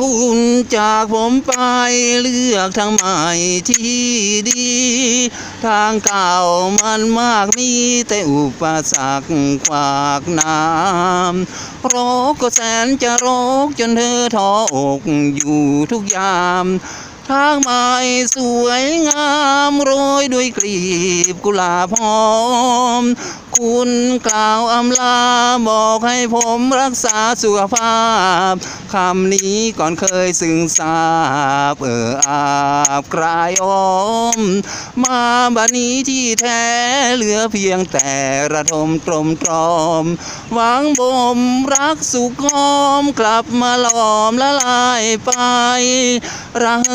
คุณจากผมไปเลือกทางใหม่ที่ดี ทางเก่ามันมากมีแต่อุปสรรคขวากน้ำโรคก็แสนจะโรคจนเธอท้ออกอยู่ทุกยามทางไม้สวยงามโรยด้วยกลีบกุหลาบหอม คุณกล่าวอำลาบอกให้ผมรักษาสุขภาพคำนี้ก่อนเคยซึ้งทราบเอออาบกลายอม มาบัดนี้ที่แท้เหลือเพียงแต่ระทมตรมตรอม หวังบ่มรักสุขอมกลับมาหลอมละลายไป ระเห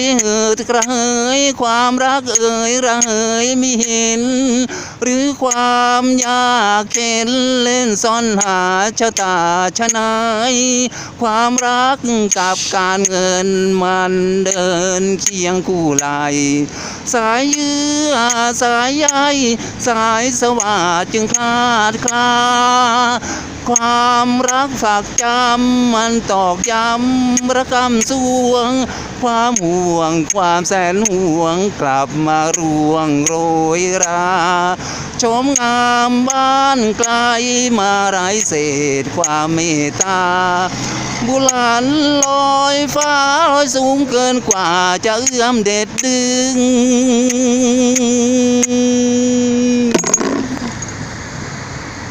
ยเหิดกระเหยความรักเอ่ยระเหยม่เห็น หรือความยากเข็นเล่นซ่อนหาชะตาชะนายความรักกับการเงินมันเดินเคียงคู่ไหลสายเยื่อสายใยสายสวัสดจึงขาดคลาความรักฝากจำมันตอกย้ำระกำสวง ความห่วงความแสนห่วงกลับมาร่วงโรยรา มงามบ้านไกลมาไรเศษความเมตตา บุหลานลอยฟ้าลอยสูงเกินกว่าจะเอื้อมเด็ดดึง